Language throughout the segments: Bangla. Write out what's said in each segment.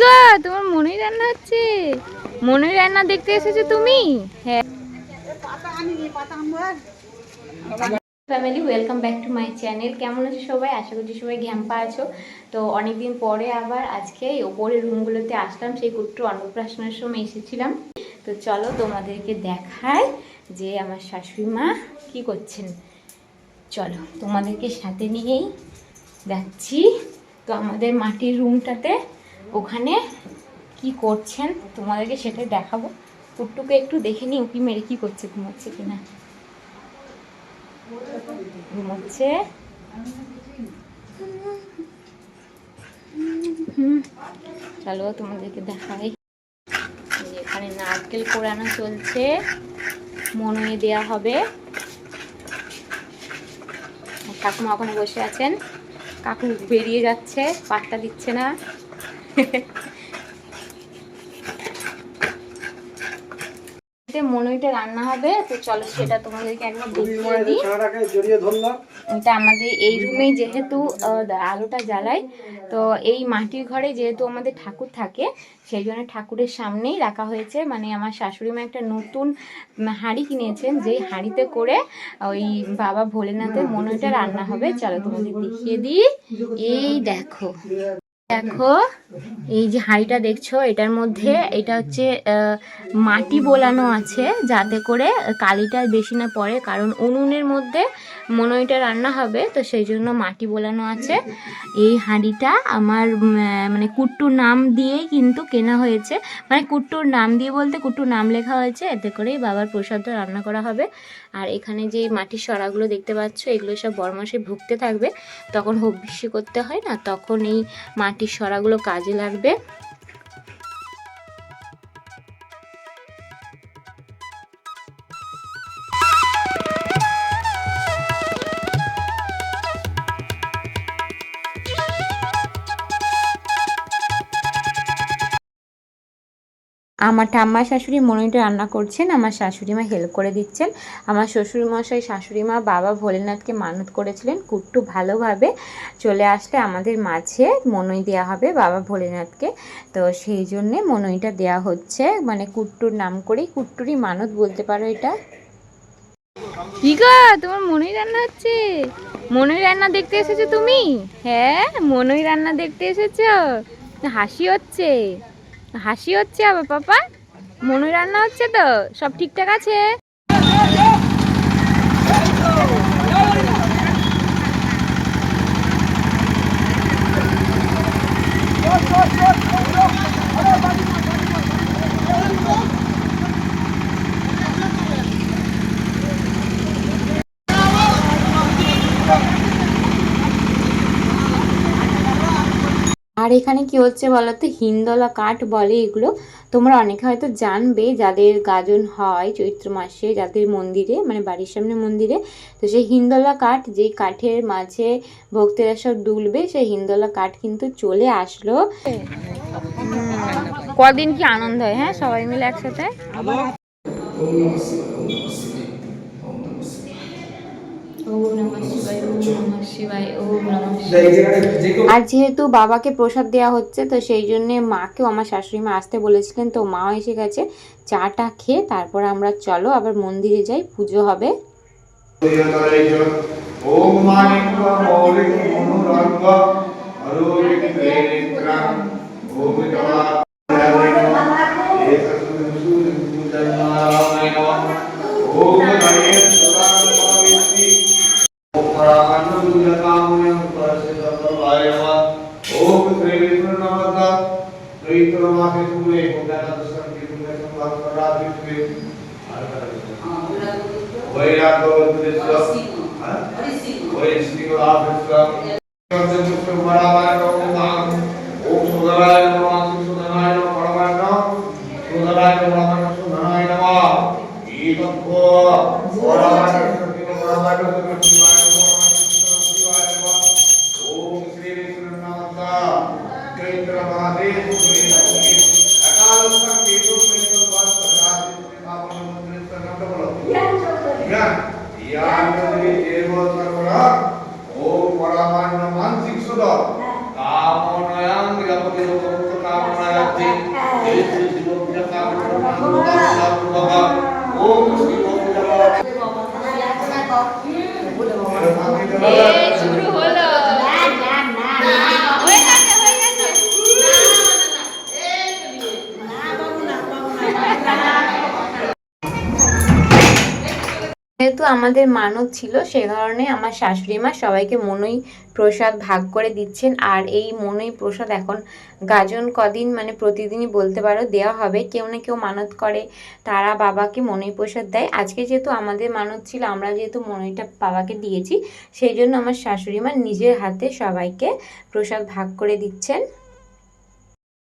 গো, তোমার মনেই রান্না হচ্ছে। মনেই রান্না দেখতে এসেছ তুমি? হ্যাঁ। Family welcome back to my channel কেমন আছো সবাই? আশা করছি সবাই ঘ্যাম্পা আছো। তো অনেকদিন পরে আবার আজকে এই ওপরের রুমগুলোতে আসলাম, সেই কুট্টু অন্নপ্রাশনের সময় এসেছিলাম। তো চলো তোমাদেরকে দেখায় যে আমার শাশুড়ি মা কী করছেন। চলো তোমাদেরকে সাথে নিয়েই যাচ্ছি। তো আমাদের মাটির রুমটাতে ওখানে কি করছেন? তোমাদেরকে সেটাই দেখাবো। কুট্টুকে একটু দেখে নিই উকি মেরে কি করছে ঘুমাচ্ছে কিনা। ঘুমাচ্ছে। হুম, চলো তোমাদেরকে দেখাই। এখানে নারকেল কোরানো চলছে। মনে দেয়া হবে। ঠাকুমা ওখানে বসে আছেন। কাকু বেরিয়ে যাচ্ছে পাত্তা দিচ্ছে না। মনইটা রান্না হবে তো চলো সেটা তোমাদেরকে একবার দেখিয়ে দিই। এটা আমাদের এই রুমেই যেহেতু আলোটা জ্বালাই তো এই মাটির ঘরে যেহেতু আমাদের ঠাকুর থাকে সেই জন্য ঠাকুরের সামনেই রাখা হয়েছে। মানে আমার শাশুড়ি মা একটা নতুন হাঁড়ি কিনেছেন যেই হাঁড়িতে করে ওই বাবা ভোলেনাথের মনটা রান্না হবে। চলো তোমাদের দেখিয়ে দিই। এই দেখো। দেখো, এই যে হাঁড়িটা দেখছ, এটার মধ্যে এটা হচ্ছে মাটি বোলানো আছে যাতে করে কালিটা বেশি না পড়ে, কারণ উনুনের মধ্যে মনইটা রান্না হবে, তো সেই জন্য মাটি বোলানো আছে। এই হাঁড়িটা আমার মানে কুট্টুর নাম দিয়েই কিন্তু কেনা হয়েছে। মানে কুট্টুর নাম দিয়ে বলতে কুট্টুর নাম লেখা হয়েছে, এতে করেই বাবার প্রসাদটা রান্না করা হবে। আর এখানে যে মাটির সরাগুলো দেখতে পাচ্ছ, এগুলো সব বরমাসে ভুগতে থাকবে। তখন হবিষ্যি করতে হয় না, তখন এই মাটির সরাগুলো কাজে লাগবে। আমার ঠাম্মা শাশুড়ি মনিটা রান্না করছেন, আমার শাশুড়ি মা হেল্প করে দিচ্ছেন। আমার শ্বশুরমশাই শাশুড়ি মা বাবা ভোলেনাথকে মানত করেছিলেন কুট্টু ভালোভাবে। চলে আসলে আমাদের মাঝে মনই দেওয়া হবে বাবা ভোলেনাথকে। তো সেই জন্যে মনইটা দেওয়া হচ্ছে মানে কুট্টুর নাম করেই কুট্টুরই মানত বলতে পারো এটা। তোমার মনই রান্না হচ্ছে। মনই রান্না দেখতে এসেছ তুমি? হ্যাঁ মনই রান্না দেখতে এসেছ। হাসি হচ্ছে। হাসি হচ্ছে আবার পাপা? মনে রান্না হচ্ছে তো? সব ঠিকঠাক আছে? আর এখানে কি হচ্ছে বলো তো হিন্দলা কাঠ বলে এগুলো। তোমরা অনেকে হয়তো জানবে যাদের গাজন হয় চৈত্র মাসে যাদের মন্দিরে মানে বাড়ির সামনে মন্দিরে। তো সেই হিন্দলা কাঠ যেই কাঠের মাঝে ভক্তেরা সব দুলবে সেই হিন্দলা কাঠ কিন্তু চলে আসলো। কদিন কি আনন্দ হয় হ্যাঁ? সবাই মিলে একসাথে ওম নমঃ শিবায় ওম নমঃ শিবায় ওম নমঃ শিবায় আর যেহেতু বাবাকে প্রসাদ দেওয়া হচ্ছে তো সেই জন্য মাকেও আমার শাশুড়ি মা আসতে বলেছিলেন তো মা এসে গেছে। চাটা খেয়ে তারপর আমরা চলো আবার মন্দিরে যাই পুজো হবে। ওম সংবাদ রাত্রিতে বৈরাগ্য উদ্দেশ্য হ্যাঁ ওই শ্রীগুলাভৃষ্টম পঞ্চমুষ্ট পরামায় নমঃ ওম সুদরায় নমঃ সুদরায় নমঃ পরমায় নমঃ সুদরায় নমঃ সুদরায় নমঃ ঈতক্ষ পরমায় নমঃ পরমায় নমঃ শিবায় নমঃ শিবায় নমঃ ওম শ্রী বিষ্ণু নমঃ চৈত্র মাসে শুক্লে একাদশম দেব শ্রেণি বাদ সদাদি স্থাপন মন্দির সঙ্গে বলো ইয়ান্তি দেব সর্বরা ওম পরমান্ন মানসিক সুদ কামনয়াং জপতি ভক্ত কামনয়া ওম আমাদের মানত ছিল, সে কারণে আমার শাশুড়ি মা সবাইকে মনই প্রসাদ ভাগ করে দিচ্ছেন। আর এই মনই প্রসাদ এখন গাজন কদিন মানে প্রতিদিনই বলতে পারো দেওয়া হবে। কেউ না কেউ মানত করে, তারা বাবাকে মনই প্রসাদ দেয়। আজকে যেহেতু আমাদের মানত ছিল, আমরা যেহেতু মনইটা বাবাকে দিয়েছি, সেই জন্য আমার শাশুড়ি মা নিজের হাতে সবাইকে প্রসাদ ভাগ করে দিচ্ছেন।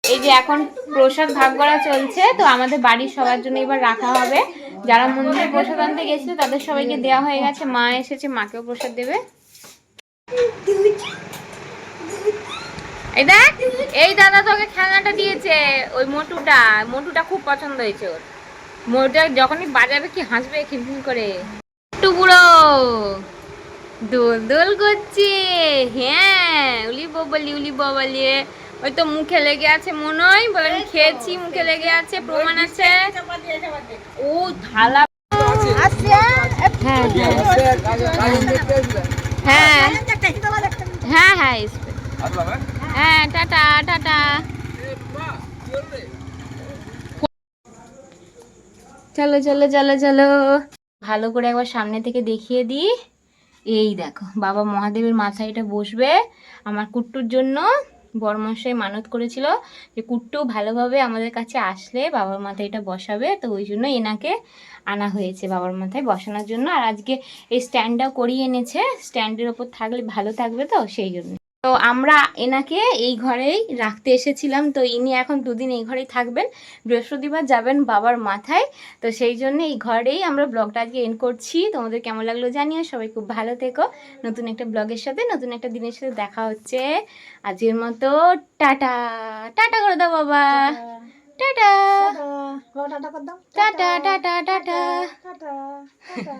এই যে এখন প্রসাদ ভাগ করা চলছে, তো আমাদের বাড়ির সবার জন্য এবার রাখা হবে। যারা মন্দিরে প্রসাদ আনতে গেছিল তাদের সবাইকে দেওয়া হয়ে গেছে। মা এসেছে, মাকেও প্রসাদ দেবে। এই দেখ, এই দাদা তোকে খেলনাটা দিয়েছে, ওই মোটুটা। মোটুটা খুব পছন্দ হয়েছে ওর। মোটুটা যখনই বাজাবে কি হাসবে খিলখিল করে। বুড়ো, দোল দোল করছে। হ্যাঁ উলি ববলি উলি ববলি ওই তো মুখে লেগে আছে মনে হয় বলে আমি খেয়েছি মুখে লেগে আছে প্রমাণ আছে। ও থালা। হ্যাঁ হ্যাঁ হ্যাঁ। হ্যাঁ হ্যাঁ টাটা টাটা। চলো চলো চলো চলো। ভালো করে একবার সামনে থেকে দেখিয়ে দিই। এই দেখো বাবা মহাদেবের মাথায় এটা বসবে আমার কুট্টুর জন্য। বর্মশাই মানত করেছিল যে, কুট্টু ভালোভাবে আমাদের কাছে আসলে, বাবার মাথায় এটা বসাবে। তো ওই জন্য এনাকে আনা হয়েছে বাবার মাথায় বসানোর জন্য। আর আজকে এই স্ট্যান্ডটা করিয়ে এনেছে। স্ট্যান্ডের ওপর থাকলে ভালো থাকবে তো, সেই জন্য। তো আমরা এনাকে এই ঘরেই রাখতে এসেছিলাম। তো ইনি এখন দুদিন এই ঘরেই থাকবেন। বৃহস্পতিবার যাবেন বাবার মাথায়। তো সেই জন্য এই ঘরেই আমরা ব্লগটা আজকে এন্ড করছি। তোমাদের কেমন লাগল জানিও। সবাই খুব ভালো থেকো। নতুন একটা ব্লগের সাথে নতুন একটা দিনের সাথে দেখা হচ্ছে। আজকের মতো টাটা। টাটা করে দাও বাবা। Tata. Tata tata. Tata tata.